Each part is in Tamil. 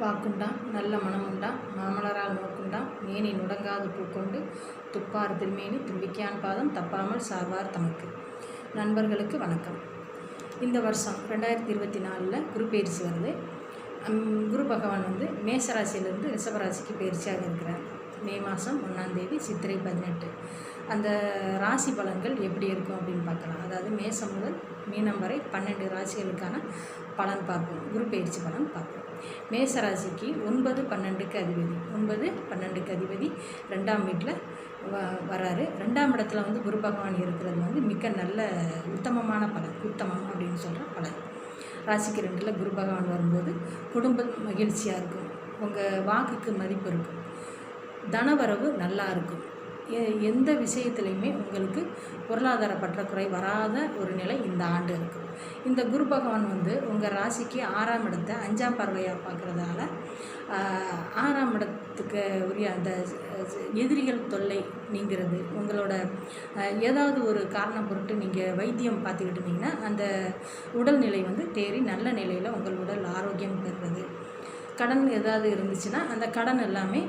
வாக்குண்டாம் நல்ல மனமுண்டாம் மாமலரால் நோக்குண்டாம் மேனி நுடங்காது பூக்கொண்டு துப்பார் திருமேனி தும்பிக்கையான் பாதம் தப்பாமல் சார்வார் தமக்கு. நண்பர்களுக்கு வணக்கம். இந்த வருஷம் ரெண்டாயிரத்தி இருபத்தி நாலில் குரு பயிற்சி வருது. குரு பகவான் வந்து மேசராசியிலேருந்து ரிஷபராசிக்கு பயிற்சியாக இருக்கிறார். மே மாதம் ஒன்றாந்தேதி சித்திரை பதினெட்டு. அந்த ராசி பலன்கள் எப்படி இருக்கும் அப்படின்னு பார்க்கலாம். அதாவது மேசம் முதல் மீனம் வரை பன்னெண்டு ராசிகளுக்கான பலன் பார்ப்போம். குரு பயிற்சி பலன் பார்ப்போம். மேசராசிக்கு ஒன்பது பன்னெண்டுக்கு அதிபதி. ஒன்பது பன்னெண்டுக்கு அதிபதி. ரெண்டாம் வீட்டில் வ வராரு. ரெண்டாம் இடத்துல வந்து குரு பகவான் இருக்கிறது வந்து மிக்க நல்ல உத்தமமான பலன். உத்தமம் அப்படின்னு சொல்கிற பலன். ராசிக்கு ரெண்டில் குரு பகவான் வரும்போது குடும்பம் மகிழ்ச்சியாக இருக்கும். உங்கள் வாக்குக்கு மதிப்பு இருக்கும். தனவரவு நல்லா இருக்கும். எந்த விஷயத்துலையுமே உங்களுக்கு பொருளாதார பற்றாக்குறை வராத ஒரு நிலை இந்த ஆண்டு இருக்கும் இந்த குரு பகவான் வந்து உங்கள் ராசிக்கு ஆறாம் இடத்தை அஞ்சாம் பார்வையாக பார்க்குறதால ஆறாம் இடத்துக்கு உரிய அந்த எதிரிகள் தொல்லை நீங்கிறது உங்களோட ஏதாவது ஒரு காரணம் பொருட்டு நீங்கள் வைத்தியம் பார்த்துக்கிட்டு இருந்தீங்கன்னா அந்த உடல்நிலை வந்து தேறி நல்ல நிலையில் உங்கள் உடல் ஆரோக்கியம் பெறுறது. கடன் ஏதாவது இருந்துச்சுன்னா அந்த கடன் எல்லாமே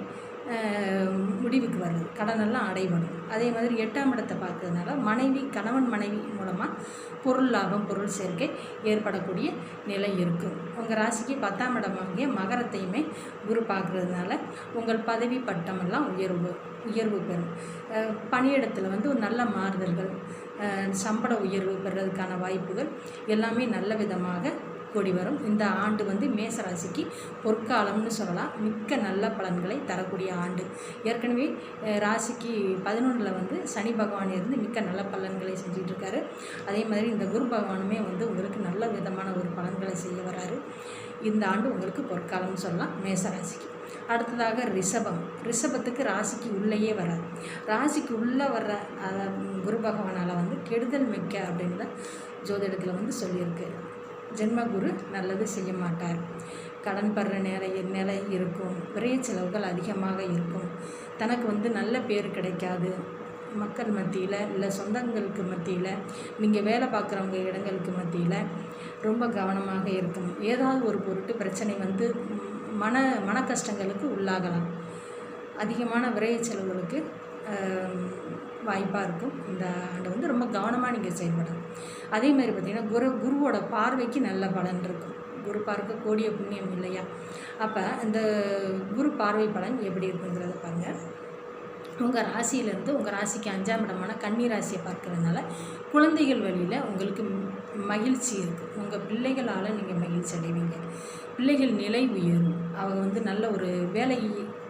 முடிவுக்கு வருது கடனெல்லாம் அடைபடும் அதே மாதிரி எட்டாம் இடத்தை பார்க்கறதுனால மனைவி கணவன் மனைவி மூலமாக பொருள் லாபம் பொருள் சேர்க்கை ஏற்படக்கூடிய நிலை இருக்கும். உங்கள் ராசிக்கு பத்தாம் இடமாகிய மகரத்தையுமே குரு பார்க்குறதுனால உங்கள் பதவி பட்டமெல்லாம் உயர்வு உயர்வு பெறும். பணியிடத்தில் வந்து ஒரு நல்ல மாறுதல்கள் சம்பள உயர்வு பெறுறதுக்கான வாய்ப்புகள் எல்லாமே நல்ல விதமாக கோடி வரும். இந்த ஆண்டு வந்து மேச ராசிக்கு பொற்காலம்னு சொல்லலாம். மிக்க நல்ல பலன்களை தரக்கூடிய ஆண்டு. ஏற்கனவே ராசிக்கு பதினொன்றில் வந்து சனி பகவான் இருந்து மிக்க நல்ல பலன்களை செஞ்சுட்டு இருக்காரு அதே மாதிரி இந்த குரு பகவானுமே வந்து உங்களுக்கு நல்ல விதமான ஒரு பலன்களை செய்ய வராரு இந்த ஆண்டு உங்களுக்கு பொற்காலம்னு சொல்லலாம் மேச ராசிக்கு அடுத்ததாக ரிஷபம். ரிஷபத்துக்கு ராசிக்கு உள்ளேயே வராது ராசிக்கு உள்ளே வர்ற குரு பகவானால் வந்து கெடுதல் மிக்க அப்படின்னு தான் ஜோதிடத்தில் வந்து சொல்லியிருக்கு. ஜென்மகுரு நல்லது செய்ய மாட்டார். கடன் படுற நிலை நிலை இருக்கும். விரைய செலவுகள் அதிகமாக இருக்கும். தனக்கு வந்து நல்ல பேர் கிடைக்காது. மக்கள் மத்தியில் இல்லை சொந்தங்களுக்கு மத்தியில் நீங்கள் வேலை பார்க்குறவங்க இடங்களுக்கு மத்தியில் ரொம்ப கவனமாக இருக்கும். ஏதாவது ஒரு பொருட்டு பிரச்சனை வந்து மன மன கஷ்டங்களுக்கு உள்ளாகலாம். அதிகமான விரைய செலவுகளுக்கு வாய்ப்பாக இருக்கும். இந்த ஆண்டு வந்து ரொம்ப கவனமாக நீங்கள் செயல்படணும். அதே மாதிரி பார்த்திங்கன்னா குரு குருவோட பார்வைக்கு நல்ல பலன் இருக்கும். குரு பார்க்க கோடிய புண்ணியம் இல்லையா? அப்போ இந்த குரு பார்வை பலன் எப்படி இருக்குங்கிறத பாருங்கள் உங்கள் ராசியிலேருந்து உங்கள் ராசிக்கு அஞ்சாம் இடமான கன்னி ராசியை பார்க்குறதுனால குழந்தைகள் வழியில் உங்களுக்கு மகிழ்ச்சி இருக்குது உங்கள் பிள்ளைகளால் நீங்கள் மகிழ்ச்சி அடைவீங்க. பிள்ளைகள் நிலை உயரும். அவங்க வந்து நல்ல ஒரு வேலை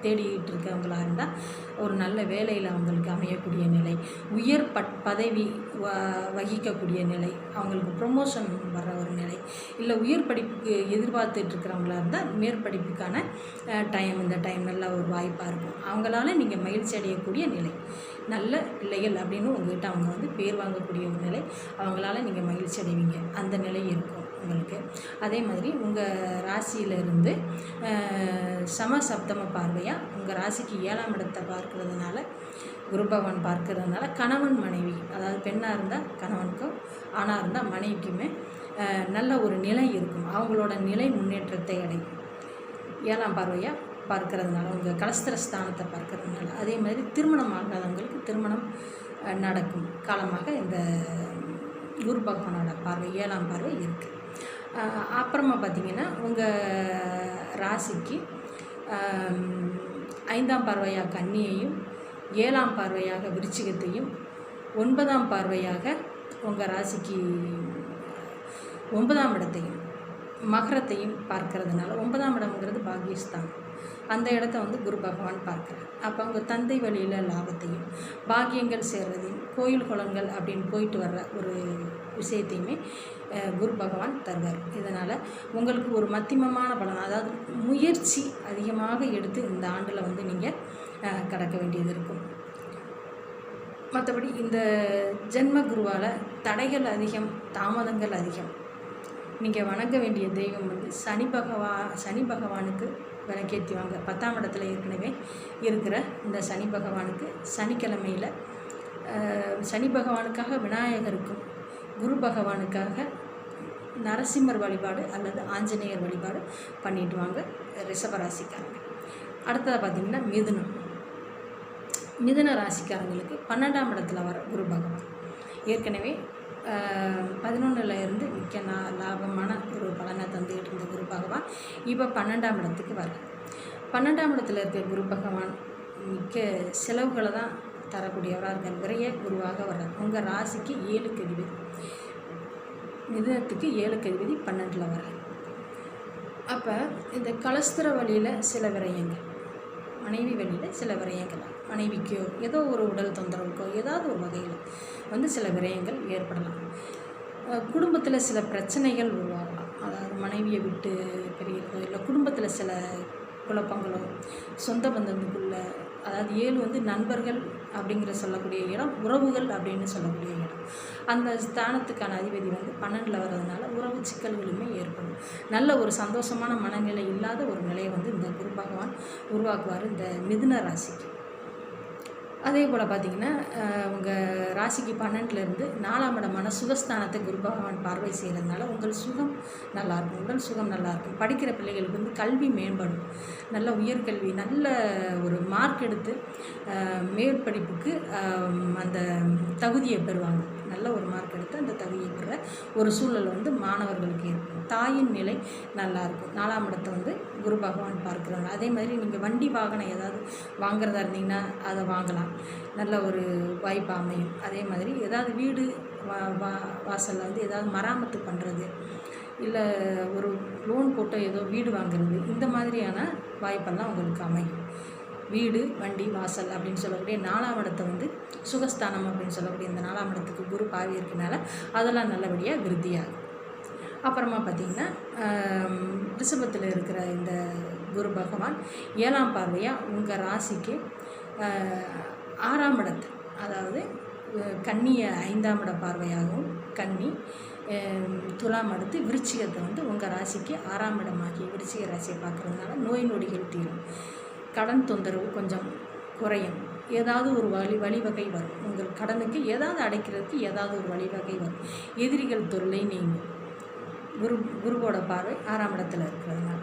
தேடிட்டு இருக்கவங்களா இருந்தால் ஒரு நல்ல வேலையில் அவங்களுக்கு அமையக்கூடிய நிலை உயர் பட் பதவி வ வகிக்கக்கூடிய நிலை அவங்களுக்கு ப்ரொமோஷன் வர்ற ஒரு நிலை இல்லை உயர் படிப்புக்கு எதிர்பார்த்துட்டு இருக்கிறவங்களா இருந்தால் மேற்படிப்புக்கான டைம் இந்த டைம் நல்ல ஒரு வாய்ப்பாக இருக்கும். அவங்களால நீங்கள் மகிழ்ச்சி அடையக்கூடிய நிலை. நல்ல பிள்ளைகள் அப்படின்னு உங்கள்கிட்ட அவங்க வந்து பேர் வாங்கக்கூடிய ஒரு நிலை. அவங்களால நீங்கள் மகிழ்ச்சி அடைவீங்க. அந்த நிலை இருக்கும். உங்களுக்கு. அதே மாதிரி உங்கள் ராசியிலிருந்து அஹ், சம சப்தம பார்வையாக உங்கள் ராசிக்கு ஏழாம் இடத்தை பார்க்கறதுனால குருபவன் பார்க்கறதுனால கணவன் மனைவி அதாவது பெண்ணாக இருந்தால் கணவனுக்கும் ஆணாக இருந்தால் மனைவிக்குமே நல்ல ஒரு நிலை இருக்கும். அவங்களோட நிலை முன்னேற்றத்தை அடையும். ஏழாம் பார்வையாக பார்க்கறதுனால உங்கள் கலஸ்திர ஸ்தானத்தை பார்க்கறதுனால. அதே மாதிரி திருமணம் ஆகாதவங்களுக்கு திருமணம் நடக்கும். காலமாக இந்த குரு பகவானோட பார்வை ஏழாம் பார்வை இருக்குது அப்புறமா பார்த்தீங்கன்னா உங்கள் ராசிக்கு ஐந்தாம் பார்வையாக கன்னியையும் ஏழாம் பார்வையாக விருச்சிகத்தையும் ஒன்பதாம் பார்வையாக உங்கள் ராசிக்கு ஒன்பதாம் இடத்தையும் மகரத்தையும் பார்க்கறதுனால ஒன்பதாம் இடம்ங்கிறது பாகியஸ்தான் அந்த இடத்த வந்து குரு பகவான் பார்க்குறார். அப்போ அவங்க தந்தை வழியில் லாபத்தையும் பாக்கியங்கள் சேர்றதையும் கோயில் குளங்கள் அப்படின்னு போயிட்டு வர்ற ஒரு விஷயத்தையுமே குரு பகவான் தருவார் இதனால் உங்களுக்கு ஒரு மத்தியமமான பலன் அதாவது முயற்சி அதிகமாக எடுத்து இந்த ஆண்டில் வந்து நீங்கள் கடக்க வேண்டியது இருக்கும். மற்றபடி இந்த ஜென்ம குருவால் தடைகள் அதிகம் தாமதங்கள் அதிகம். நீங்கள் வணங்க வேண்டிய தெய்வம் வந்து சனி பகவா சனி பகவானுக்கு விளக்கேற்றி வாங்க. பத்தாம் இடத்துல ஏற்கனவே இருக்கிற இந்த சனி பகவானுக்கு சனிக்கிழமையில் சனி பகவானுக்காக விநாயகருக்கும் குரு பகவானுக்காக நரசிம்மர் வழிபாடு அல்லது ஆஞ்சநேயர் வழிபாடு பண்ணிட்டு வாங்க ரிஷபராசிக்காரங்க. அடுத்ததாக பார்த்தீங்கன்னா மிதுனம். மிதுன ராசிக்காரங்களுக்கு பன்னெண்டாம் இடத்துல வர குரு பகவான். ஏற்கனவே பதினொன்றில் இருந்து மிக்க நா லாபமான ஒரு பலனை தந்துக்கிட்டு இருந்த குரு பகவான் இப்போ பன்னெண்டாம் இடத்துக்கு வர பன்னெண்டாம் இடத்துல இருக்க குரு பகவான் மிக்க செலவுகளை தான் தரக்கூடியவராக இருக்கார். விரைய குருவாக வர்றார். உங்கள் ராசிக்கு ஏழு கழிவு மிதுனத்துக்கு ஏழுக்கு அதிபதி பன்னெண்டில் வர்றார். அப்போ இந்த கலஸ்திர வழியில் சில விரயங்கள் மனைவி வழியில் சில விரயங்கள் மனைவிக்கோ ஏதோ ஒரு உடல் தொந்தரவுக்கோ ஏதாவது ஒரு வகையில் வந்து சில விரயங்கள் ஏற்படலாம். குடும்பத்தில் சில பிரச்சனைகள் உருவாகலாம். அதாவது மனைவியை விட்டு பெரியதோ இல்லை குடும்பத்தில் சில குழப்பங்களோ சொந்த பந்தத்துக்குள்ள அதாவது ஏழு வந்து நண்பர்கள் அப்படிங்கிற சொல்லக்கூடிய இடம் உறவுகள் அப்படின்னு சொல்லக்கூடிய இடம். அந்த ஸ்தானத்துக்கான அதிபதி வந்து பன்னெண்டில் வர்றதுனால உறவு சிக்கல்களுமே ஏற்படும். நல்ல ஒரு சந்தோஷமான மனநிலை இல்லாத ஒரு நிலையை வந்து இந்த குரு பகவான் உருவாக்குவார் இந்த மிதுன ராசிக்கு. அதே போல் பார்த்தீங்கன்னா உங்கள் ராசிக்கு பன்னெண்டுலேருந்து நாலாம் இடமான சுகஸ்தானத்தை குரு பகவான் பார்வை செய்கிறதுனால உங்கள் சுகம் நல்லாயிருக்கும் உடல் சுகம் நல்லாயிருக்கும் படிக்கிற பிள்ளைகளுக்கு வந்து கல்வி மேம்படும். நல்ல உயர்கல்வி நல்ல ஒரு மார்க் எடுத்து மேற்படிப்புக்கு அந்த தகுதியை பெறுவாங்க. நல்ல ஒரு மார்க் எடுத்து அந்த தகுதிங்கிற ஒரு சூழல் வந்து மாணவர்களுக்கு இருக்கும். தாயின் நிலை நல்லாயிருக்கும் நாலாம் இடத்தை வந்து குரு பகவான் பார்க்குறாங்க அதே மாதிரி நீங்கள் வண்டி வாகனம் ஏதாவது வாங்குறதா இருந்தீங்கன்னா அதை வாங்கலாம். நல்ல ஒரு வாய்ப்பு அமையும். அதே மாதிரி ஏதாவது வீடு வா வா வாசலில் வந்து ஏதாவது மராமத்து பண்ணுறது இல்லை ஒரு லோன் போட்டு ஏதோ வீடு வாங்குறது இந்த மாதிரியான வாய்ப்பெல்லாம் உங்களுக்கு அமையும். வீடு வண்டி வாசல் அப்படின்னு சொல்லக்கூடிய நாலாம் இடத்தை வந்து சுகஸ்தானம் அப்படின்னு சொல்லக்கூடிய இந்த நாலாம் இடத்துக்கு குரு பார்வை இருக்கனால அதெல்லாம் நல்லபடியாக விருத்தியாகும். அப்புறமா பார்த்திங்கன்னா ரிஷபத்தில் இருக்கிற இந்த குரு பகவான் ஏழாம் பார்வையாக உங்கள் ராசிக்கு ஆறாம் இடத்து அதாவது கன்னியை ஐந்தாம் இட பார்வையாகவும் கன்னி துலாம் அடுத்து விருச்சிகத்தை வந்து உங்கள் ராசிக்கு ஆறாம் இடமாகி விருச்சிக ராசியை பார்க்குறதுனால நோய் நொடிகள் தீரும். கடன் தொந்தரவு கொஞ்சம் குறையும். ஏதாவது ஒரு வழி வழிவகை வரும். உங்கள் கடனுக்கு ஏதாவது அடைக்கிறதுக்கு ஏதாவது ஒரு வழிவகை வரும். எதிரிகள் தொல்லை நீங்கும். குரு குருவோட பார்வை ஆறாம் இடத்துல இருக்கிறதுனால.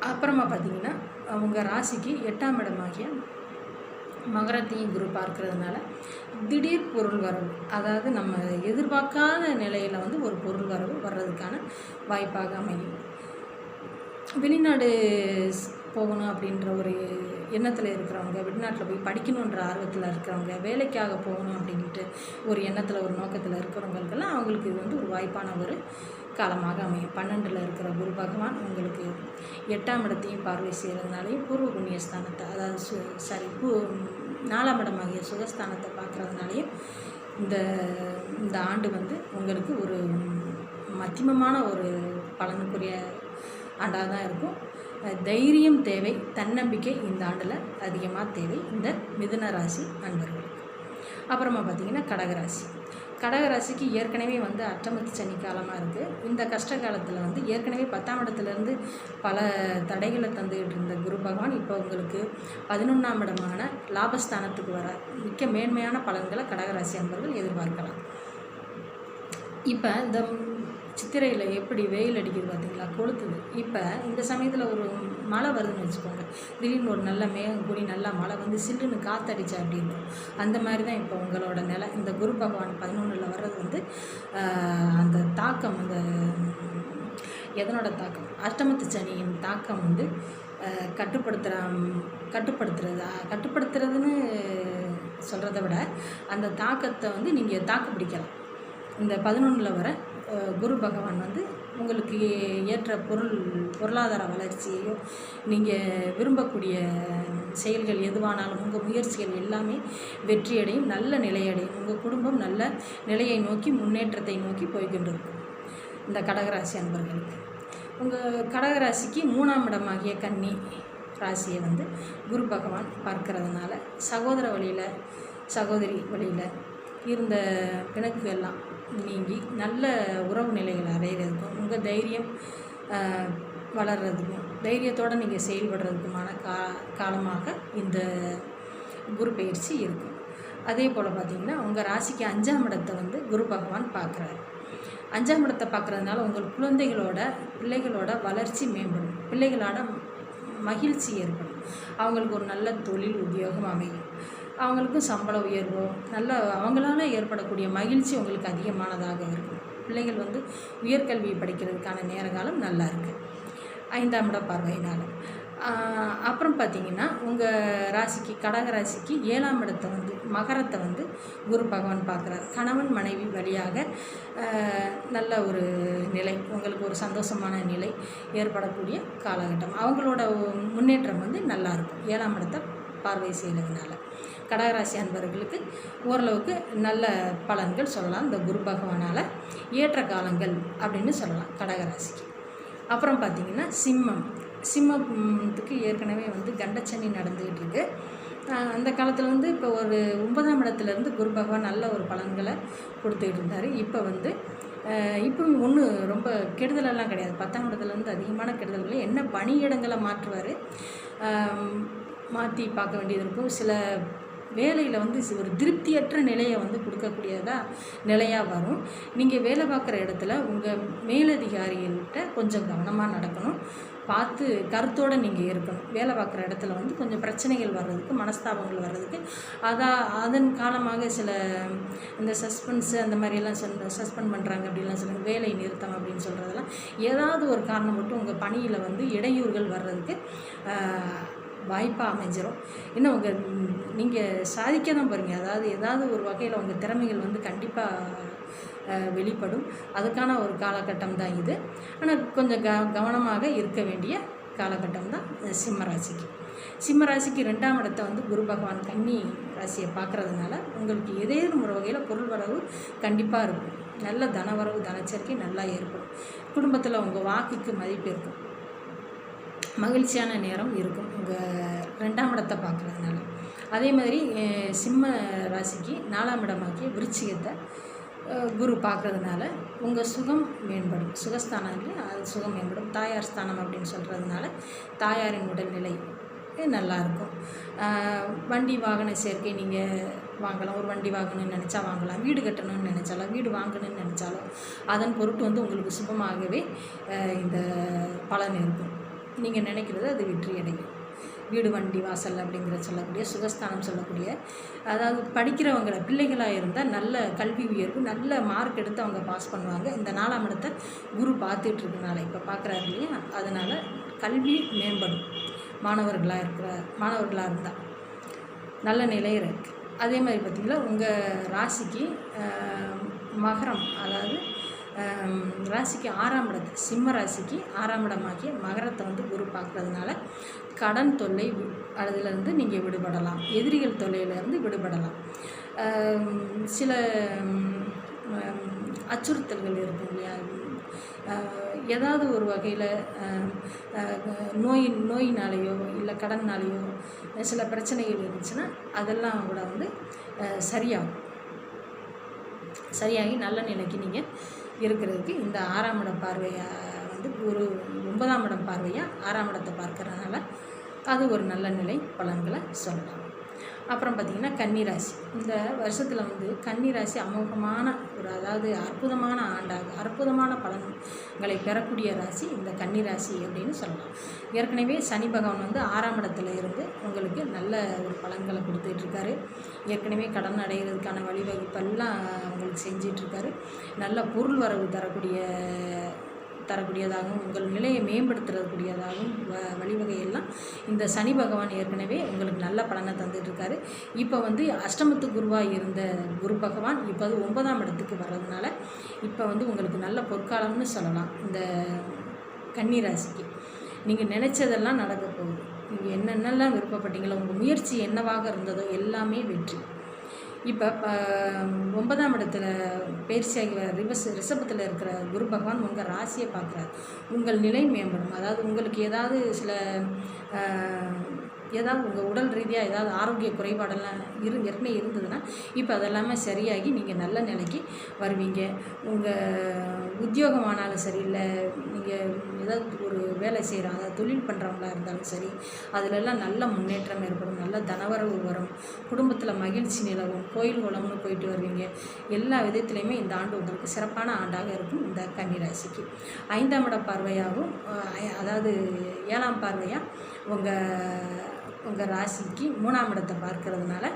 அப்புறமா பார்த்தீங்கன்னா உங்கள் ராசிக்கு எட்டாம் இடமாகிய மகரத்தையும் குரு பார்க்கறதுனால திடீர் பொருள் வரவு அதாவது நம்ம எதிர்பார்க்காத நிலையில் வந்து ஒரு பொருள் வரவு வர்றதுக்கான வாய்ப்பாக அமையும். வெளிநாடு போகணும் அப்படின்ற ஒரு எண்ணத்தில் இருக்கிறவங்க வெளிநாட்டில் போய் படிக்கணுன்ற ஆர்வத்தில் இருக்கிறவங்க வேலைக்காக போகணும் அப்படின்ட்டு ஒரு எண்ணத்தில் ஒரு நோக்கத்தில் இருக்கிறவங்களுக்கெல்லாம் அவங்களுக்கு இது வந்து ஒரு வாய்ப்பான ஒரு காலமாக அமையும். பன்னெண்டில் இருக்கிற குரு பகவான் உங்களுக்கு எட்டாம் இடத்தையும் பார்வை செய்கிறதுனாலையும் பூர்வ புண்ணியஸ்தானத்தை அதாவது சு சாரி பூ நாலாம் இடமாகிய சுகஸ்தானத்தை பார்க்குறதுனாலையும் இந்த இந்த ஆண்டு வந்து உங்களுக்கு ஒரு மத்தியமமான ஒரு பலனுக்குரிய ஆண்டாக தான் இருக்கும் தைரியம் தேவை தன்னம்பிக்கை இந்த ஆண்டில் அதிகமாக தேவை. இந்த மிதுன ராசி நண்பர்களுக்கு அப்புறமா பார்த்திங்கன்னா கடகராசி கடகராசிக்கு ஏற்கனவே வந்து அட்டமத்து சனி காலமாக இருக்குது இந்த கஷ்ட காலத்தில் வந்து ஏற்கனவே பத்தாம் இடத்துலேருந்து பல தடைகளை தந்துக்கிட்டு இருந்த குரு பகவான் இப்போ உங்களுக்கு பதினொன்றாம் இடமான லாபஸ்தானத்துக்கு வர மிக்க மேன்மையான பலன்களை கடகராசி அன்பர்கள் எதிர்பார்க்கலாம். இப்போ இந்த சித்திரையில் எப்படி வெயில் அடிக்குது பார்த்தீங்களா கொளுத்துது. இப்போ இந்த சமயத்தில் ஒரு மழை வருதுன்னு வச்சுக்கோங்க. திடீர்னு ஒரு நல்ல மேகம் கூடி நல்லா மழை வந்து சில்லுன்னு காற்றடிச்சா அப்படின்னு அந்த மாதிரி தான் இப்போ உங்களோட நிலை. இந்த குரு பகவான் பதினொன்றில் வர்றது வந்து அந்த தாக்கம் அந்த எதனோட தாக்கம்? அஷ்டமத்து சனியின் தாக்கம் வந்து கட்டுப்படுத்துகிற கட்டுப்படுத்துறதா? கட்டுப்படுத்துறதுன்னு சொல்கிறத விட அந்த தாக்கத்தை வந்து நீங்கள் தாக்கு பிடிக்கலாம். இந்த பதினொன்றில் வர குரு பகவான் வந்து உங்களுக்கு ஏற்ற பொருள் பொருளாதார வளர்ச்சியையோ நீங்கள் விரும்பக்கூடிய செயல்கள் எதுவானாலும் உங்கள் முயற்சிகள் எல்லாமே வெற்றியடையும் நல்ல நிலையடையும். உங்கள் குடும்பம் நல்ல நிலையை நோக்கி முன்னேற்றத்தை நோக்கி போய்கொண்டிருக்கும். இந்த கடகராசி அன்பர்களுக்கு. உங்கள் கடகராசிக்கு மூணாம் இடமாகிய கன்னி ராசியை வந்து குரு பகவான் பார்க்கறதுனால சகோதர வழியில் சகோதரி வழியில் இருந்த பிணக்கு எல்லாம் நீங்கி நல்ல உறவு நிலைகள் அடைகிறதுக்கும் உங்கள் தைரியம் வளர்கிறதுக்கும் தைரியத்தோடு நீங்கள் செயல்படுறதுக்குமான கா காலமாக இந்த குரு பயிற்சி இருக்கும். அதே போல் பார்த்திங்கன்னா உங்கள் ராசிக்கு அஞ்சாம் இடத்தை வந்து குரு பகவான் பார்க்குறாரு அஞ்சாம் இடத்தை பார்க்குறதுனால உங்கள் குழந்தைகளோட பிள்ளைகளோட வளர்ச்சி மேம்படும். பிள்ளைகளோட மகிழ்ச்சி ஏற்படும். அவங்களுக்கு ஒரு நல்ல தொழில் உத்தியோகம் அமையும். அவங்களுக்கும் சம்பள உயர்வோ நல்ல அவங்களால ஏற்படக்கூடிய மகிழ்ச்சி உங்களுக்கு அதிகமானதாக இருக்கும். பிள்ளைகள் வந்து உயர்கல்வி படிக்கிறதுக்கான நேர காலம் நல்லா இருக்குது ஐந்தாம் இட பார்வையினால். அப்புறம் பார்த்தீங்கன்னா உங்கள் ராசிக்கு கடக ராசிக்கு ஏழாம் இடத்தை வந்து மகரத்தை வந்து குரு பகவான் பார்க்குறாரு கணவன் மனைவி வழியாக நல்ல ஒரு நிலை உங்களுக்கு ஒரு சந்தோஷமான நிலை ஏற்படக்கூடிய காலகட்டம். அவங்களோட முன்னேற்றம் வந்து நல்லா இருக்கும். ஏழாம் இடத்தை பார்வை செய்கிறதுனால கடகராசி அன்பர்களுக்கு ஓரளவுக்கு நல்ல பலன்கள் சொல்லலாம். இந்த குரு பகவானால் ஏற்ற காலங்கள் அப்படின்னு சொல்லலாம் கடகராசிக்கு. அப்புறம் பார்த்திங்கன்னா சிம்மம். சிம்மத்துக்கு ஏற்கனவே வந்து கண்டச்சனி நடந்துக்கிட்டு இருக்கு. அந்த காலத்தில் வந்து இப்போ ஒரு ஒன்பதாம் இடத்துலேருந்து குரு பகவான் நல்ல ஒரு பலன்களை கொடுத்துக்கிட்டு இருந்தார். இப்போ வந்து இப்போ ஒன்று ரொம்ப கெடுதலெல்லாம் கிடையாது. பத்தாம் இடத்துலேருந்து அதிகமான கெடுதல்கள் என்ன பணியிடங்களை மாற்றுவார் மாற்றி பார்க்க வேண்டியது இருக்கும். சில வேலையில் வந்து ஒரு திருப்தியற்ற நிலையை வந்து கொடுக்கக்கூடியதாக நிலையாக வரும். நீங்கள் வேலை பார்க்குற இடத்துல உங்கள் மேலதிகாரிகள்கிட்ட கொஞ்சம் கவனமாக நடக்கணும். பார்த்து கருத்தோடு நீங்கள் இருக்கணும். வேலை பார்க்குற இடத்துல வந்து கொஞ்சம் பிரச்சனைகள் வர்றதுக்கு மனஸ்தாபங்கள் வர்றதுக்கு அதான் அதன் காலமாக சில இந்த சஸ்பென்ஸு அந்த மாதிரியெல்லாம் சொல் சஸ்பெண்ட் பண்ணுறாங்க அப்படின்லாம் சொல்லுங்க வேலை நிறுத்தம் அப்படின்னு சொல்கிறதெல்லாம் ஏதாவது ஒரு காரணம் மட்டும் உங்கள் பணியில் வந்து இடையூறுகள் வர்றதுக்கு வாய்ப்பாக அமைஞ்சிரும். இன்னும் உங்கள் நீங்கள் சாதிக்க தான் பாருங்கள் அதாவது ஏதாவது ஒரு வகையில் உங்கள் திறமைகள் வந்து கண்டிப்பாக வெளிப்படும். அதுக்கான ஒரு காலகட்டம் தான் இது. ஆனால் கொஞ்சம் க கவனமாக இருக்க வேண்டிய காலகட்டம் தான் சிம்மராசிக்கு சிம்மராசிக்கு ரெண்டாம் இடத்தை வந்து குரு பகவான் கன்னி ராசியை பார்க்குறதுனால உங்களுக்கு ஏதேனும் ஒரு வகையில் பொருள் வரவு கண்டிப்பாக இருக்கும். நல்ல தனவரவு தனச்சரிக்கை நல்லா ஏற்படும். குடும்பத்தில் உங்கள் வாக்குக்கு மதிப்பு இருக்கும். மகிழ்ச்சியான நேரம் இருக்கும் உங்கள் ரெண்டாம் இடத்தை பார்க்குறதுனால. அதே மாதிரி சிம்ம ராசிக்கு நாலாம் இடமாக்கிய விருச்சிகத்தை குரு பார்க்குறதுனால உங்கள் சுகம் மேம்படும். சுகஸ்தானம் இல்லை அது சுகம் மேம்படும். தாயார் ஸ்தானம் அப்படின்னு சொல்கிறதுனால தாயாரின் உடல்நிலை நல்லா இருக்கும். வண்டி வாகன சேர்க்கை நீங்கள் வாங்கலாம். ஒரு வண்டி வாங்கணும்னு நினச்சா வாங்கலாம். வீடு கட்டணும்னு நினச்சாலும் வீடு வாங்கணும்னு நினச்சாலும் அதன் பொருட்டு வந்து உங்களுக்கு சுபமாகவே இந்த பலன் இருக்கும். நீங்கள் நினைக்கிறது அது வெற்றி அடையும். வீடு வண்டி வாசல் அப்படிங்கிற சொல்லக்கூடிய சுகஸ்தானம் சொல்லக்கூடிய அதாவது படிக்கிறவங்கள பிள்ளைகளாக இருந்தால் நல்ல கல்வி உயர்வு நல்ல மார்க் எடுத்து அவங்க பாஸ் பண்ணுவாங்க. இந்த நாலாம் இடத்தை குரு பார்த்துட்ருக்கனால இப்போ பார்க்குறாரு இல்லையா? அதனால் கல்வி மேம்படும். மாணவர்களாக இருக்கிற மாணவர்களாக இருந்தால் நல்ல நிலையில் இருக்குது அதே மாதிரி பார்த்திங்களா? உங்கள் ராசிக்கு மகரம் அதாவது ராசிக்கு ஆறாம் இடத்து சிம்ம ராசிக்கு ஆறாம் இடமாகிய மகரத்தை வந்து குரு பார்க்குறதுனால கடன் தொல்லை அதுலேருந்து நீங்கள் விடுபடலாம். எதிரிகள் தொல்லையிலேருந்து விடுபடலாம். சில அச்சுறுத்தல்கள் இருக்கும் இல்லையா? ஏதாவது ஒரு வகையில் நோய் நோயினாலேயோ இல்லை கடன்னாலேயோ சில பிரச்சனைகள் இருந்துச்சுன்னா அதெல்லாம் கூட வந்து சரியாகும். சரியாகி நல்ல நிலைக்கு நீங்கள் இருக்கிறதுக்கு இந்த ஆறாம் இடம் பார்வையாக வந்து ஒரு ஒன்பதாம் இடம் பார்வையாக ஆறாம் இடத்தை பார்க்கறதுனால அது ஒரு நல்ல நிலை பலன்களை சொல்லலாம். அப்புறம் பார்த்திங்கன்னா கன்னிராசி. இந்த வருஷத்தில் வந்து கன்னிராசி அமோகமான ஒரு அதாவது அற்புதமான ஆண்டாக அற்புதமான பலன்களை பெறக்கூடிய ராசி இந்த கன்னிராசி அப்படின்னு சொல்லலாம். ஏற்கனவே சனி பகவான் வந்து ஆறாம் இடத்துல இருந்து உங்களுக்கு நல்ல ஒரு பலன்களை கொடுத்துட்ருக்காரு. ஏற்கனவே கடன் அடைகிறதுக்கான வழிவகுப்பெல்லாம் உங்களுக்கு செஞ்சிட்ருக்காரு. நல்ல பொருள் வரவு தரக்கூடிய தரக்கூடியதாகவும் உங்கள் நிலையை மேம்படுத்துறக்கூடியதாகவும் வ வழிவகையெல்லாம் இந்த சனி பகவான் ஏற்கனவே உங்களுக்கு நல்ல பலனை தந்துட்டு இருக்காரு இப்போ வந்து அஷ்டமத்து குருவாக இருந்த குரு பகவான் இப்போ அது ஒன்பதாம் இடத்துக்கு வர்றதுனால இப்போ வந்து உங்களுக்கு நல்ல பொற்காலம்னு சொல்லலாம் இந்த கன்னி ராசிக்கு. நீங்கள் நினச்சதெல்லாம் நடக்க போகுது. நீங்கள் என்னென்னலாம் விருப்பப்பட்டீங்களோ உங்கள் முயற்சி என்னவாக இருந்ததோ எல்லாமே வெற்றி. இப்போ ப ஒன்பதாம் இடத்துல பயிற்சியாகி வர ரிவஸ் ரிஷபத்தில் இருக்கிற குரு பகவான் உங்கள் ராசியை பார்க்குறாரு உங்கள் நிலை மேம்படும். அதாவது உங்களுக்கு ஏதாவது சில ஏதாவது உங்கள் உடல் ரீதியாக ஏதாவது ஆரோக்கிய குறைபாடெல்லாம் இரு ஏற்கனவே இருந்ததுன்னா இப்போ அதெல்லாமே சரியாகி நீங்கள் நல்ல நிலைக்கு வருவீங்க. உங்கள் உத்தியோகமானாலும் சரி இல்லை நீங்கள் ஏதாவது ஒரு வேலை செய்கிறாங்க தொழில் பண்ணுறவங்களா இருந்தாலும் சரி அதிலெல்லாம் நல்ல முன்னேற்றம் ஏற்படும் நல்ல தனவரவு வரும் குடும்பத்தில் மகிழ்ச்சி நிலவும் கோயில் குளம்னு போயிட்டு வருவீங்க. எல்லா விதத்துலேயுமே இந்த ஆண்டு உங்களுக்கு சிறப்பான ஆண்டாக இருக்கும் இந்த கன்னிராசிக்கு. ஐந்தாம் இட பார்வையாகவும் அதாவது ஏழாம் பார்வையாக உங்கள் உங்கள் ராசிக்கு மூணாம் இடத்தை பார்க்கறதுனால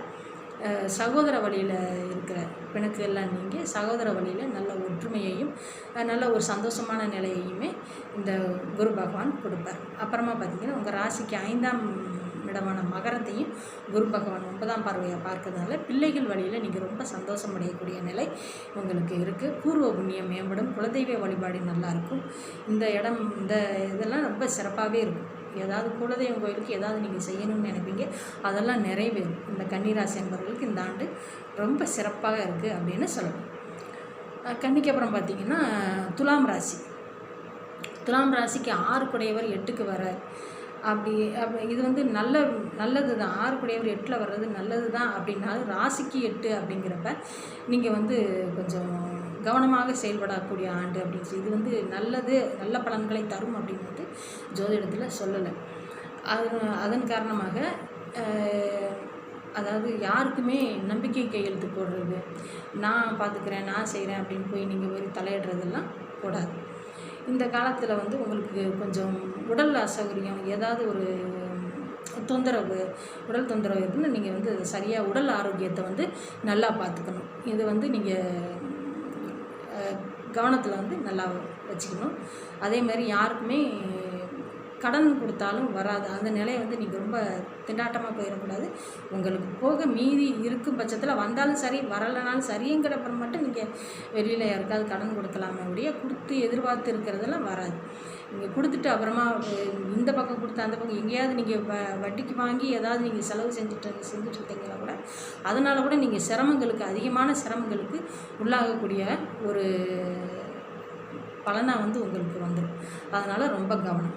சகோதர வழியில் இருக்கிற பிணக்கு எல்லாம் நீங்கள் சகோதர வழியில் நல்ல ஒற்றுமையையும் நல்ல ஒரு சந்தோஷமான நிலையையுமே இந்த குரு பகவான் கொடுப்பார். அப்புறமா பார்த்தீங்கன்னா உங்கள் ராசிக்கு ஐந்தாம் இடமான மகரத்தையும் குரு பகவான் ஒன்பதாம் பார்வையாக பார்க்கறதுனால பிள்ளைகள் வழியில் நீங்கள் ரொம்ப சந்தோஷம் அடையக்கூடிய நிலை உங்களுக்கு இருக்குது பூர்வ புண்ணியம் மேம்படும் குலதெய்வ வழிபாடு நல்லாயிருக்கும் இந்த இடம் இந்த இதெல்லாம் ரொம்ப சிறப்பாகவே இருக்கும். ஏதாவது குலதெய்வம் கோயிலுக்கு ஏதாவது நீங்கள் செய்யணும்னு நினைப்பீங்க அதெல்லாம் நிறைவேறும். இந்த கன்னிராசி என்பவர்களுக்கு இந்த ஆண்டு ரொம்ப சிறப்பாக இருக்குது அப்படின்னு சொல்லலாம். கன்னிக்கு அப்புறம் பார்த்தீங்கன்னா துலாம் ராசி. துலாம் ராசிக்கு ஆறு குடையவர் எட்டுக்கு வரார் அப்படி அப்படி இது வந்து நல்ல நல்லது தான். ஆறு குடையவர் எட்டில் வர்றது நல்லது தான் அப்படின்னாலும் ராசிக்கு எட்டு அப்படிங்கிறப்ப நீங்கள் வந்து கொஞ்சம் கவனமாக செயல்படக்கூடிய ஆண்டு அப்படின்னு சொல்லி. இது வந்து நல்லது நல்ல பலன்களை தரும் அப்படின்னு வந்து ஜோதிடத்தில் சொல்லலை. அது அதன் காரணமாக அதாவது யாருக்குமே நம்பிக்கை கையெழுத்து போடுறது நான் பார்த்துக்கிறேன் நான் செய்கிறேன் அப்படின்னு போய் நீங்கள் போய் தலையிடுறதெல்லாம் கூடாது இந்த காலத்தில் வந்து உங்களுக்கு கொஞ்சம் உடல் அசௌகரியம் ஏதாவது ஒரு தொந்தரவு உடல் தொந்தரவு இருக்குன்னு நீங்கள் வந்து சரியாக உடல் ஆரோக்கியத்தை வந்து நல்லா பார்த்துக்கணும் இது வந்து நீங்கள் கவனத்தில் வந்து நல்லா வச்சுக்கணும். அதே மாதிரி யாருக்குமே கடன் கொடுத்தாலும் வராது. அந்த நிலையை வந்து நீங்கள் ரொம்ப திண்டாட்டமாக போயிடக்கூடாது. உங்களுக்கு போக மீதி இருக்கும் பட்சத்தில் வந்தாலும் சரி வரலைனாலும் சரிங்கிறப்ப மட்டும் நீங்கள் வெளியில் யாருக்காவது கடன் கொடுக்கலாமே ஒழிய கொடுத்து எதிர்பார்த்து இருக்கிறதெல்லாம் வராது. நீங்கள் கொடுத்துட்டு அப்புறமா இந்த பக்கம் கொடுத்து அந்த பக்கம் எங்கேயாவது நீங்கள் வ வட்டிக்கு வாங்கி ஏதாவது நீங்கள் செலவு செஞ்சுட்டு செஞ்சுட்டு இருந்தீங்களா கூட அதனால் கூட நீங்கள் சிரமங்களுக்கு அதிகமான சிரமங்களுக்கு உள்ளாகக்கூடிய ஒரு பலனாக வந்து உங்களுக்கு வந்துடும் அதனால் ரொம்ப கவனம்.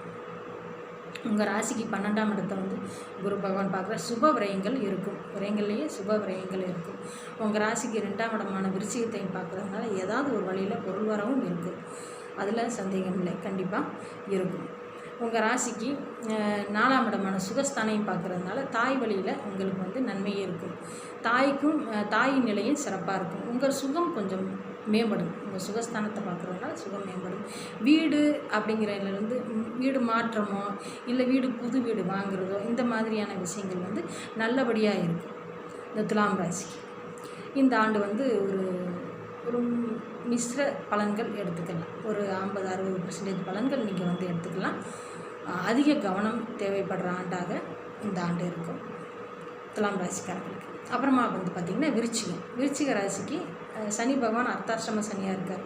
உங்கள் ராசிக்கு பன்னெண்டாம் இடத்த வந்து குரு பகவான் பார்க்குற சுப விரயங்கள் இருக்கும். விரயங்கள்லேயே சுப விரயங்கள் இருக்கும். உங்கள் ராசிக்கு ரெண்டாம் இடமான விருச்சிகத்தையும் பார்க்குறதுனால ஏதாவது ஒரு வழியில் பொருள் வரவும் இருக்குது அதில் சந்தேகம் இல்லை கண்டிப்பாக இருக்கும். உங்கள் ராசிக்கு நாலாம் இடமான சுகஸ்தானையும் பார்க்குறதுனால தாய் வழியில் உங்களுக்கு வந்து நன்மையே இருக்கும். தாய்க்கும் தாயின் நிலையும் சிறப்பாக இருக்கும். உங்கள் சுகம் கொஞ்சம் மேம்படும். உங்கள் சுகஸ்தானத்தை பார்க்குறதுனால சுகம் மேம்படும். வீடு அப்படிங்கிறதுலேருந்து வீடு மாற்றமோ இல்லை வீடு புது வீடு வாங்குறதோ இந்த மாதிரியான விஷயங்கள் வந்து நல்லபடியாக இருக்கும். இந்த துலாம் ராசிக்கு இந்த ஆண்டு வந்து ஒரு ஒரு மிஸ்ர பலன்கள் எடுத்துக்கலாம். ஒரு ஐம்பது அறுபது பர்சன்டேஜ் பலன்கள் நீங்கள் வந்து எடுத்துக்கலாம். அதிக கவனம் தேவைப்படுற ஆண்டாக இந்த ஆண்டு இருக்கும். துலாம் ராசிக்காரர்களுக்கு. அப்புறமா வந்து பார்த்திங்கன்னா விருச்சிகம். விருச்சிக ராசிக்கு சனி பகவான் அர்த்தாஷ்டம சனியாக இருக்கார்.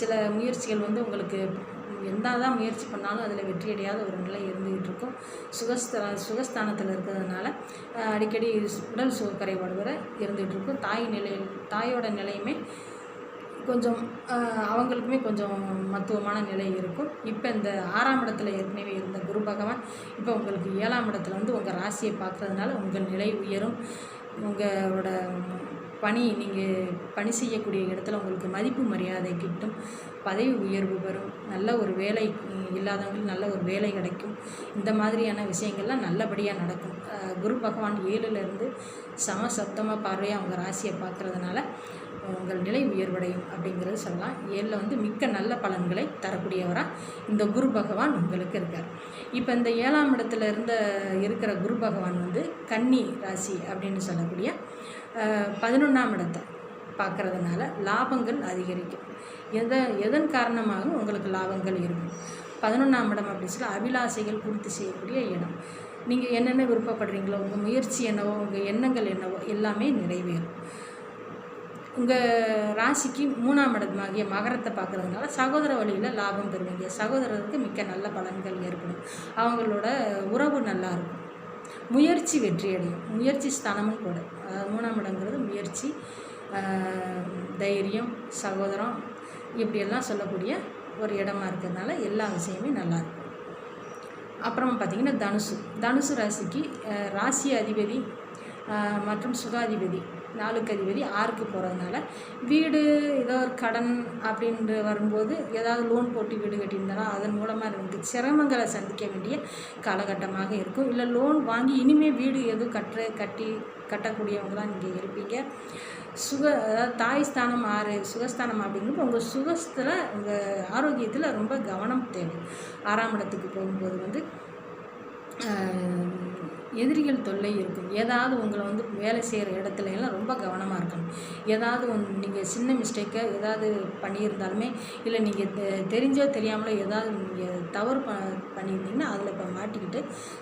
சில முயற்சிகள் வந்து உங்களுக்கு எந்த தான் முயற்சி பண்ணாலும் அதில் வெற்றியடையாத ஒரு நிலை இருந்துகிட்டு இருக்கும். சுகஸ்த சுகஸ்தானத்தில் இருக்கிறதுனால அடிக்கடி உடல் சுக குறைபாடு இருந்துகிட்டு இருக்கும். தாய் நிலையில் தாயோட நிலையுமே கொஞ்சம் அவங்களுக்குமே கொஞ்சம் மத்துவமான நிலை இருக்கும். இப்போ இந்த ஆறாம் இடத்துல ஏற்கனவே இருந்த குரு பகவான் இப்போ உங்களுக்கு ஏழாம் இடத்துல வந்து உங்கள் ராசியை பார்க்குறதுனால உங்கள் நிலை உயரும். உங்களோட பணி நீங்கள் பணி செய்யக்கூடிய இடத்துல உங்களுக்கு மதிப்பு மரியாதை கிட்டும். பதவி உயர்வு வரும். நல்ல ஒரு வேலை இல்லாதவங்களுக்கு நல்ல ஒரு வேலை கிடைக்கும். இந்த மாதிரியான விஷயங்கள்லாம் நல்லபடியாக நடக்கும். குரு பகவான் ஏழுலேருந்து சம சத்தமாக பார்வையாக அவங்க ராசியை பார்க்குறதுனால உங்கள் நிலை உயர்வடையும் அப்படிங்கிறது சொல்லலாம். ஏழில் வந்து மிக்க நல்ல பலன்களை தரக்கூடியவராக இந்த குரு பகவான் உங்களுக்கு இருக்கார். இப்போ இந்த ஏழாம் இடத்துல இருந்த இருக்கிற குரு பகவான் வந்து கன்னி ராசி அப்படின்னு சொல்லக்கூடிய பதினொன்றாம் இடத்தை பார்க்கறதுனால லாபங்கள் அதிகரிக்கும். எதை எதன் காரணமாக உங்களுக்கு லாபங்கள் இருக்கும். பதினொன்றாம் இடம் அப்படின்னு சொல்லி அபிலாசைகள் பூர்த்தி செய்யக்கூடிய இடம். நீங்கள் என்னென்ன விருப்பப்படுறீங்களோ உங்கள் முயற்சி என்னவோ உங்கள் எண்ணங்கள் என்னவோ எல்லாமே நிறைவேறும். உங்கள் ராசிக்கு மூணாம் இடமாகிய மகரத்தை பார்க்குறதுனால சகோதர வழியில் லாபம் பெறுவீங்க. சகோதரருக்கு மிக்க நல்ல பலன்கள் ஏற்படும். அவங்களோட உறவு நல்லா இருக்கும். முயற்சி வெற்றி அடையும். முயற்சி ஸ்தானமும் கூட. அதாவது மூணாம் இடங்கிறது முயற்சி தைரியம் சகோதரம் இப்படியெல்லாம் சொல்லக்கூடிய ஒரு இடமா இருக்கிறதுனால எல்லா விஷயமே நல்லா இருக்கும். அப்புறமா பார்த்திங்கன்னா தனுசு. தனுசு ராசிக்கு ராசி அதிபதி மற்றும் சுகாதிபதி நாளுக்கு அதிபதி ஆறுக்கு போகிறதுனால வீடு ஏதோ ஒரு கடன் அப்படின்ட்டு வரும்போது ஏதாவது லோன் போட்டு வீடு கட்டியிருந்தாலும் அதன் மூலமாக நமக்கு சிரமங்களை சந்திக்க வேண்டிய காலகட்டமாக இருக்கும். இல்லை லோன் வாங்கி இனிமேல் வீடு எதுவும் கட்டுற கட்டி கட்டக்கூடியவங்களாம் நீங்கள் இருப்பீங்க. சுக அதாவது தாய் ஸ்தானம் ஆறு சுகஸ்தானம் அப்படிங்கிறப்ப உங்கள் சுகஸ்தில் உங்கள் ஆரோக்கியத்தில் ரொம்ப கவனம் தேவை. ஆறாம் இடத்துக்கு போகும்போது வந்து எதிரிகள் தொல்லை இருக்கும். ஏதாவது உங்களை வந்து வேலை செய்கிற இடத்துல எல்லாம் ரொம்ப கவனமாக இருக்கணும். ஏதாவது ஒன் நீங்கள் சின்ன மிஸ்டேக்கை ஏதாவது பண்ணியிருந்தாலுமே இல்லை நீங்கள் தெ தெரிஞ்சோ தெரியாமலோ ஏதாவது நீங்கள் தவறு ப பண்ணியிருந்தீங்கன்னா அதில் இப்போ மாட்டிக்கிட்டு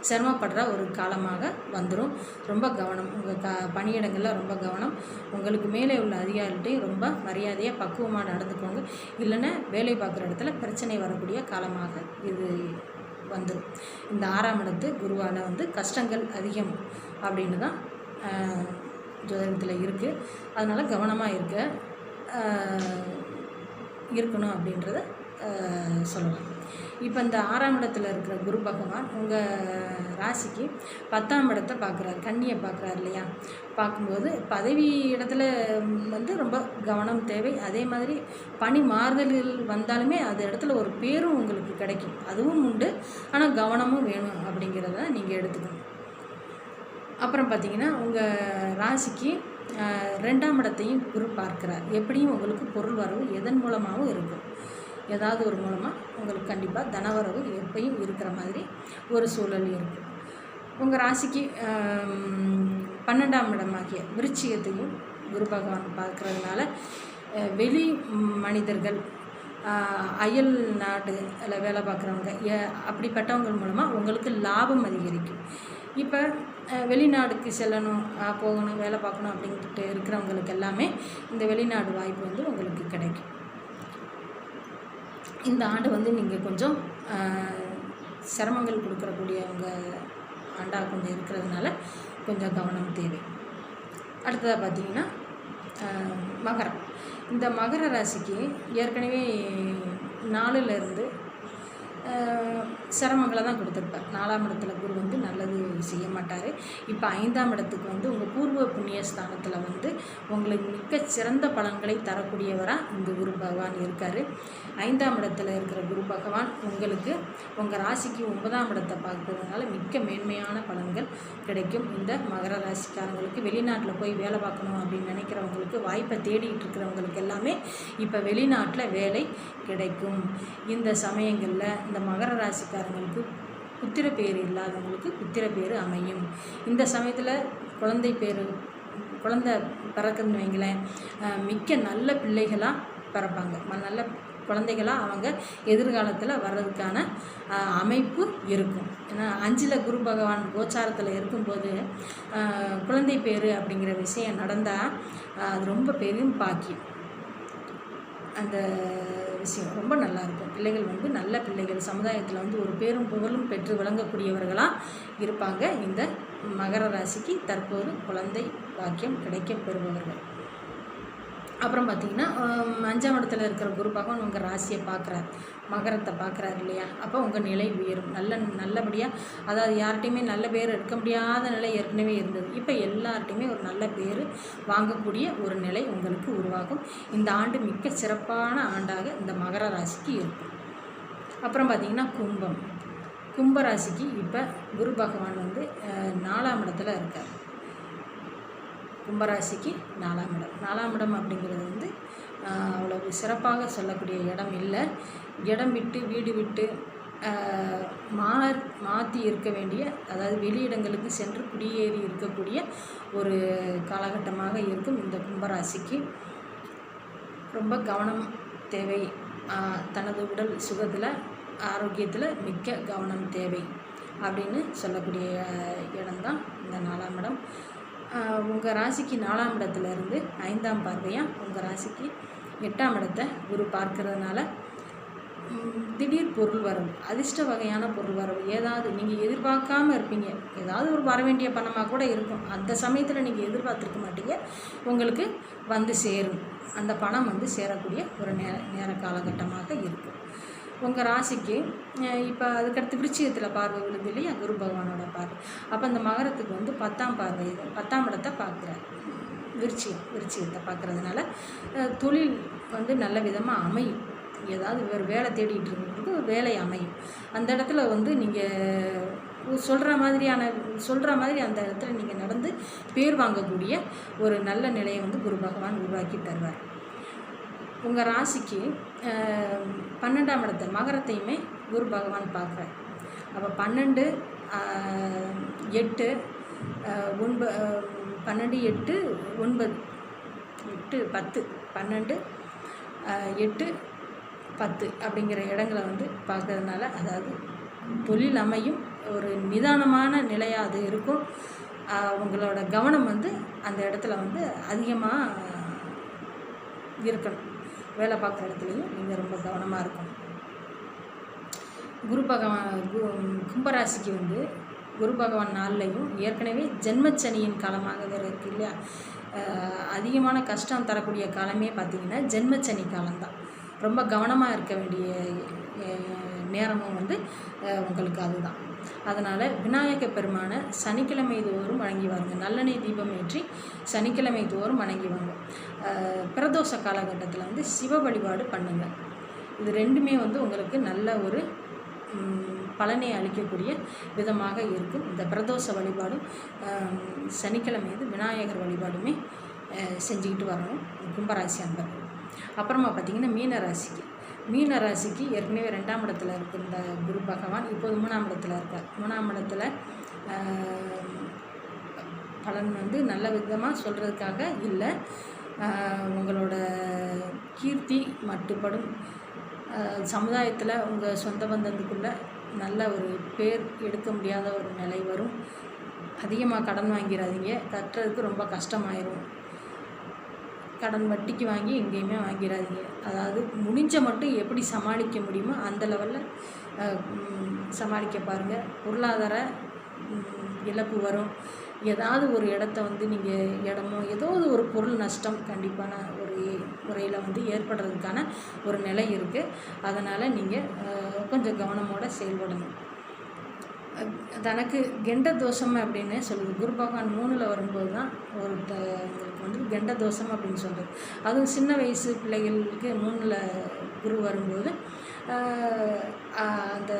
சிரமப்படுற ஒரு காலமாக வந்துடும் ரொம்ப கவனம். உங்கள் க பணியிடங்களில் ரொம்ப கவனம். உங்களுக்கு மேலே உள்ள அதிகாரிகிட்டையும் ரொம்ப மரியாதையாக பக்குவமாக நடந்துக்கோங்க. இல்லைன்னா வேலை பார்க்குற இடத்துல பிரச்சனை வரக்கூடிய காலமாக இது வந்துடும் இந்த ஆறாம் இடத்து குருவால் வந்து கஷ்டங்கள் அதிகம் அப்படின்னு தான் ஜோதிடத்தில் இருக்குது அதனால் கவனமாக இருக்க இருக்கணும் அப்படின்றத சொல்லலாம். இப்போ இந்த ஆறாம் இடத்துல இருக்கிற குரு பகவான் உங்கள் ராசிக்கு பத்தாம் இடத்தை பார்க்குறாரு கண்ணியை பார்க்குறாரு இல்லையா? பார்க்கும்போது பதவி இடத்துல வந்து ரொம்ப கவனம் தேவை. அதே மாதிரி பணி மாறுதல்கள் வந்தாலுமே அது இடத்துல ஒரு பேரும் உங்களுக்கு கிடைக்கும். அதுவும் உண்டு. ஆனால் கவனமும் வேணும் அப்படிங்கிறத நீங்கள் எடுத்துக்கணும். அப்புறம் பார்த்தீங்கன்னா உங்கள் ராசிக்கு ரெண்டாம் இடத்தையும் குரு பார்க்குறார். எப்படியும் உங்களுக்கு பொருள் வரவு எதன் மூலமாகவும் இருக்கும். ஏதாவது ஒரு மூலமாக உங்களுக்கு கண்டிப்பாக தனவரவு எப்பயும் இருக்கிற மாதிரி ஒரு சூழல் இருக்குது உங்கள் ராசிக்கு பன்னெண்டாம் இடமாகிய விருச்சிகத்தையும் குரு பகவான் பார்க்குறதுனால வெளி மனிதர்கள் அயல் நாடு வேலை பார்க்குறவங்க ஏ அப்படிப்பட்டவங்க மூலமாக உங்களுக்கு லாபம் அதிகரிக்கும். இப்போ வெளிநாடுக்கு செல்லணும் போகணும் வேலை பார்க்கணும் அப்படின்ட்டு இருக்கிறவங்களுக்கு எல்லாமே இந்த வெளிநாடு வாய்ப்பு வந்து உங்களுக்கு கிடைக்கும். இந்த ஆண்டு வந்து நீங்கள் கொஞ்சம் சிரமங்கள் கொடுக்கறக்கூடியவங்க ஆண்டாக கொஞ்சம் இருக்கிறதுனால கொஞ்சம் கவனம் தேவை. அடுத்ததாக பார்த்தீங்கன்னா மகரம். இந்த மகர ராசிக்கு ஏற்கனவே நாலுலேருந்து சிரமங்களை தான் கொடுத்துருப்பார். நாலாம் இடத்துல குரு வந்து நல்லது செய்ய மாட்டார். இப்போ ஐந்தாம் இடத்துக்கு வந்து உங்கள் பூர்வ புண்ணிய ஸ்தானத்தில் வந்து உங்களுக்கு மிக சிறந்த பலன்களை தரக்கூடியவராக இந்த குரு பகவான் இருக்கார். ஐந்தாம் இடத்துல இருக்கிற குரு பகவான் உங்களுக்கு உங்கள் ராசிக்கு ஒன்பதாம் இடத்தை பார்க்கறதுனால மிக்க மேன்மையான பலன்கள் கிடைக்கும். இந்த மகர ராசிக்காரங்களுக்கு வெளிநாட்டில் போய் வேலை பார்க்கணும் அப்படின்னு நினைக்கிறவங்களுக்கு வாய்ப்பை தேடிட்டு இருக்கிறவங்களுக்கு எல்லாமே இப்போ வெளிநாட்டில் வேலை கிடைக்கும். இந்த சமயங்களில் இந்த மகர இல்லாதவங்களுக்கு புத்திர பேர் இல்லாதவங்களுக்கு புத்திர பேர் அமையும். இந்த சமயத்தில் குழந்தை பேர் குழந்த பிறக்குதுன்னு வைங்களேன் மிக்க நல்ல பிள்ளைகளாக பிறப்பாங்க. நல்ல குழந்தைகளாக அவங்க எதிர்காலத்தில் வர்றதுக்கான அமைப்பு இருக்கும். ஏன்னா அஞ்சில் குரு பகவான் கோச்சாரத்தில் இருக்கும்போது குழந்தை பேர் அப்படிங்கிற விஷயம் நடந்தால் அது ரொம்ப பெரும் பாக்கியம். அந்த விஷயம். ரொம்ப நல்லாயிருக்கும். பிள்ளைகள் வந்து நல்ல பிள்ளைகள். சமுதாயத்தில் வந்து ஒரு பேரும் புகழும் பெற்று விளங்கக்கூடியவர்களாக இருப்பாங்க. இந்த மகர ராசிக்கு தற்போது குழந்தை பாக்கியம் கிடைக்கப் பெறுபவர்கள். அப்புறம் பார்த்திங்கன்னா அஞ்சாம் இடத்துல இருக்கிற குரு பகவான் உங்கள் ராசியை பார்க்குறாரு. மகரத்தை பார்க்குறாரு இல்லையா? அப்போ உங்கள் நிலை உயரும். நல்ல நல்லபடியாக அதாவது யார்கிட்டையுமே நல்ல பேர் எடுக்க முடியாத நிலை ஏற்கனவே இருந்தது. இப்போ எல்லார்ட்டையுமே ஒரு நல்ல பேர் வாங்கக்கூடிய ஒரு நிலை உங்களுக்கு உருவாகும். இந்த ஆண்டு மிக்க சிறப்பான ஆண்டாக இந்த மகர ராசிக்கு இருக்கும். அப்புறம் பார்த்திங்கன்னா கும்பம். கும்பராசிக்கு இப்போ குரு பகவான் வந்து நாலாம் இடத்துல இருக்கார். கும்பராசிக்கு நாலாம் இடம். நாலாம் இடம் அப்படிங்கிறது வந்து அவ்வளவு சிறப்பாக சொல்லக்கூடிய இடம் இல்லை. இடம் விட்டு வீடு விட்டு மா மாற்றி இருக்க வேண்டிய அதாவது வெளியிடங்களுக்கு சென்று குடியேறி இருக்கக்கூடிய ஒரு காலகட்டமாக இருக்கும் இந்த கும்பராசிக்கு. ரொம்ப கவனம் தேவை. தனது உடல் சுகத்தில் ஆரோக்கியத்தில் மிக்க கவனம் தேவை அப்படின்னு சொல்லக்கூடிய இடம்தான் இந்த நாலாம் இடம். உங்கள் ராசிக்கு நாலாம் இடத்துலேருந்து ஐந்தாம் பார்வையாக உங்கள் ராசிக்கு எட்டாம் இடத்தை குரு பார்க்கறதுனால திடீர் பொருள் வரவு அதிர்ஷ்ட வகையான பொருள் வரவு ஏதாவது நீங்கள் எதிர்பார்க்காம இருப்பீங்க. ஏதாவது ஒரு வர வேண்டிய பணமாக கூட இருக்கும். அந்த சமயத்தில் நீங்கள் எதிர்பார்த்துருக்க மாட்டீங்க. உங்களுக்கு வந்து சேரும். அந்த பணம் வந்து சேரக்கூடிய ஒரு நேர நேர காலகட்டமாக இருக்கும். உங்கள் ராசிக்கு இப்போ அதுக்கடுத்து விருச்சிகத்தில் பார்வை விழுது இல்லையா? குரு பகவானோட பார்வை. அப்போ அந்த மகரத்துக்கு வந்து பத்தாம் பார்வை பத்தாம் இடத்தை பார்க்குறாரு. விருச்சியம் விருச்சியத்தை பார்க்குறதுனால தொழில் வந்து நல்ல விதமாக அமையும். ஏதாவது வேறு வேலை தேடிட்டு இருக்கிறவங்களுக்கு ஒரு வேலை அமையும். அந்த இடத்துல வந்து நீங்கள் சொல்கிற மாதிரியான சொல்கிற மாதிரி அந்த இடத்துல நீங்கள் நடந்து பேர் வாங்கக்கூடிய ஒரு நல்ல நிலையை வந்து குரு பகவான் உருவாக்கி தருவார். உங்கள் ராசிக்கு பன்னெண்டாம் இடத்தை மகரத்தையுமே குரு பகவான் பார்க்குறார். அப்போ பன்னெண்டு எட்டு ஒன்ப பன்னெண்டு எட்டு ஒன்பது. எட்டு பத்து. பன்னெண்டு எட்டு பத்து அப்படிங்கிற இடங்களை வந்து பார்க்கறதுனால அதாவது தொழில் அமையும் ஒரு நிதானமான நிலையாக அது இருக்கும். அவங்களோட கவனம் வந்து அந்த இடத்துல வந்து அதிகமாக இருக்கணும். வேலை பார்க்குற இடத்துலையும் நீங்கள் ரொம்ப கவனமாக இருக்கணும். குரு பகவான் கு கும்பராசிக்கு வந்து குரு பகவான் நாள்லையும் ஏற்கனவே ஜென்மச்சனியின் காலமாக வேறு இருக்கு இல்லையா? அதிகமான கஷ்டம் தரக்கூடிய காலமே பார்த்திங்கன்னா ஜென்மச்சனி காலம்தான். ரொம்ப கவனமாக இருக்க வேண்டிய நேரமும் வந்து உங்களுக்கு அதுதான். அதனால் விநாயக பெருமானை சனிக்கிழமை தோறும் வணங்கி வாங்க நல்லெண்ணெய் தீபம் ஏற்றி சனிக்கிழமை தோறும் வணங்கி வாங்க. பிரதோஷ காலகட்டத்தில் வந்து சிவ வழிபாடு பண்ணுங்கள் இது ரெண்டுமே வந்து உங்களுக்கு நல்ல ஒரு பலனை அளிக்கக்கூடிய விதமாக இருக்கும். இந்த பிரதோஷ வழிபாடும் சனிக்கிழமை இது விநாயகர் வழிபாடுமே செஞ்சுக்கிட்டு வரணும். கும்பராசி அன்பர்கள். அப்புறமா பார்த்திங்கன்னா மீனராசிக்கு. மீன ராசிக்கு ஏற்கனவே ரெண்டாம் இடத்துல இருக்கு இந்த குரு பகவான் இப்போது மூணாம் இடத்துல இருக்கார். மூணாம் இடத்துல பலன் வந்து நல்ல விதமாக சொல்கிறதுக்காக இல்லை. உங்களோட கீர்த்தி மட்டுப்படும். சமுதாயத்தில் உங்கள் சொந்த பந்தத்துக்குள்ளே நல்ல ஒரு பேர் எடுக்க முடியாத ஒரு நிலை வரும். அதிகமாக கடன் வாங்கிடாதீங்க கட்டுறதுக்கு ரொம்ப கஷ்டமாயிரும். கடன் வட்டிக்கு வாங்கி எங்கேயுமே வாங்கிடாதீங்க அதாவது முடிஞ்ச மட்டும் எப்படி சமாளிக்க முடியுமோ அந்த லெவலில் சமாளிக்க பாருங்கள் பொருளாதார இழப்பு வரும். ஏதாவது ஒரு இடத்த வந்து நீங்கள் இடமோ ஏதாவது ஒரு பொருள் நஷ்டம் கண்டிப்பான ஒரு முறையில் வந்து ஏற்படுறதுக்கான ஒரு நிலை இருக்குது அதனால் நீங்கள் கொஞ்சம் கவனமோடு செயல்படணும். தனக்கு கெண்ட தோஷம் அப்படின்னு சொல்லுது. குரு பகவான் மூணில் வரும்போது தான் ஒரு உங்களுக்கு வந்து கெண்ட தோஷம் அப்படின்னு சொல்கிறது அதுவும் சின்ன வயசு பிள்ளைகளுக்கு மூணில் குரு வரும்போது அந்த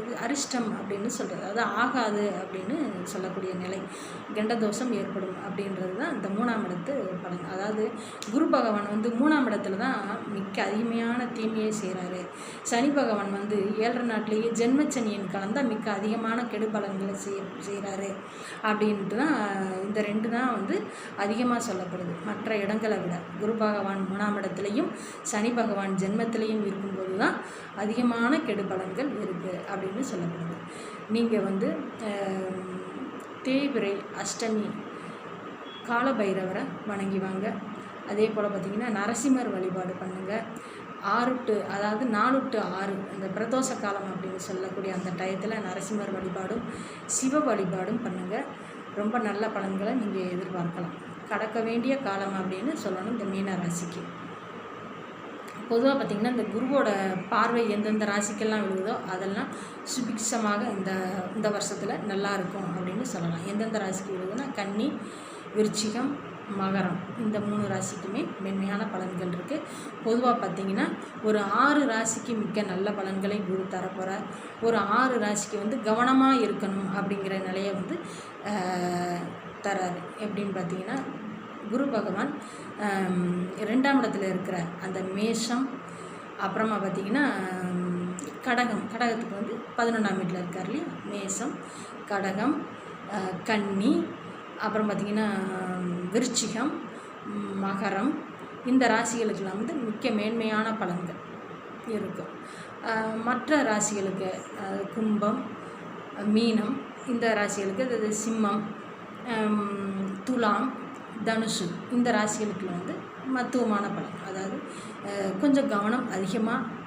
இது அரிஷ்டம் அப்படின்னு சொல்கிறது அது ஆகாது அப்படின்னு சொல்லக்கூடிய நிலை. கண்டதோஷம் ஏற்படும் அப்படின்றது தான் இந்த மூணாம் இடத்து பலன். அதாவது குரு பகவான் வந்து மூணாம் இடத்துல தான் மிக்க அதிகமையான தீமையை செய்கிறாரு சனி பகவான் வந்து ஏழரை நாட்டிலேயே ஜென்மச்சனியின் கலந்தால் மிக்க அதிகமான கெடு பலன்களை செய்ய செய்கிறாரு அப்படின்ட்டு தான் இந்த ரெண்டு தான் வந்து அதிகமாக சொல்லப்படுது. மற்ற இடங்களை விட குரு பகவான் மூணாம் இடத்துலையும் சனி பகவான் ஜென்மத்திலையும் இருக்கும்போது தான் அதிகமான கெடுபலன்கள் இருக்குது அப்படின்னு சொல்லப்படுது. நீங்கள் வந்து தேய்பிரை அஷ்டமி காலபைரவரை வணங்கி வாங்க. அதே போல் பார்த்திங்கன்னா நரசிம்மர் வழிபாடு பண்ணுங்கள் ஆறு டு அதாவது நாலு டு ஆறு அந்த பிரதோஷ காலம் அப்படின்னு சொல்லக்கூடிய அந்த டயத்தில் நரசிம்மர் வழிபாடும் சிவ வழிபாடும் பண்ணுங்கள் ரொம்ப நல்ல பலன்களை நீங்கள் எதிர்பார்க்கலாம். கடக்க வேண்டிய காலம் அப்படின்னு சொல்லணும் இந்த மீன ராசிக்கு பொதுவாக பார்த்திங்கன்னா இந்த குருவோட பார்வை எந்தெந்த ராசிக்கெல்லாம் விழுகுதோ அதெல்லாம் சுபிக்ஷமாக இந்த இந்த வருஷத்தில் நல்லா இருக்கும் அப்படின்னு சொல்லலாம். எந்தெந்த ராசிக்கு விழுகுதுன்னா கன்னி விருச்சிகம் மகரம். இந்த மூணு ராசிக்குமே மென்மையான பலன்கள் இருக்குது பொதுவாக பார்த்திங்கன்னா ஒரு ஆறு ராசிக்கு மிக்க நல்ல பலன்களை குரு தரப்போகிறார் ஒரு ஆறு ராசிக்கு வந்து கவனமாக இருக்கணும் அப்படிங்கிற நிலையை வந்து தராரு. எப்படின்னு பார்த்தீங்கன்னா குரு பகவான் ரெண்டாம் இடத்துல இருக்கிற அந்த மேஷம் அப்புறமா பார்த்திங்கன்னா கடகம். கடகத்துக்கு வந்து பதினொன்றாம் வீட்டில் இருக்கார் இல்லையா? மேஷம் கடகம் கன்னி அப்புறம் பார்த்திங்கன்னா விருச்சிகம் மகரம். இந்த ராசிகளுக்கெல்லாம் வந்து மிக்க மேன்மையான பலன்கள் இருக்கும். மற்ற ராசிகளுக்கு கும்பம் மீனம் இந்த ராசிகளுக்கு அது சிம்மம் துலாம் தனுஷு இந்த ராசிகளுக்கு வந்து மத்துவமான பலன். அதாவது கொஞ்சம் கவனம் அதிகமாக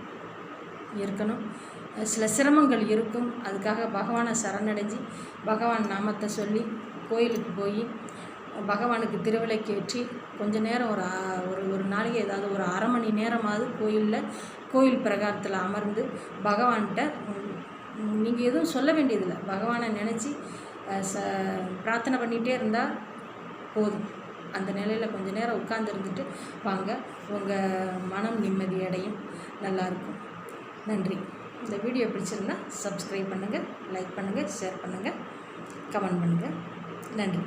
இருக்கணும். சில சிரமங்கள் இருக்கும். அதுக்காக பகவானை சரணடைஞ்சு பகவான் நாமத்தை சொல்லி கோயிலுக்கு போய் பகவானுக்கு திருவிளக்கேற்றி கொஞ்ச நேரம் ஒரு ஒரு ஒரு நாளைக்கு ஏதாவது ஒரு அரை மணி நேரமாவது கோயிலில் கோயில் பிரகாரத்தில் அமர்ந்து பகவான்கிட்ட நீங்கள் எதுவும் சொல்ல வேண்டியதில்லை. பகவானை நினச்சி ச பிரார்த்தனை பண்ணிகிட்டே இருந்தால் போதும். அந்த நிலையில் கொஞ்ச நேரம் உட்கார்ந்துருந்துட்டு வாங்க. உங்கள் மனம் நிம்மதி அடையும். நல்லாயிருக்கும் நன்றி. இந்த வீடியோ பிடிச்சிருந்தா சப்ஸ்கிரைப் பண்ணுங்கள் லைக் பண்ணுங்கள் ஷேர் பண்ணுங்கள் கமெண்ட் பண்ணுங்கள் நன்றி.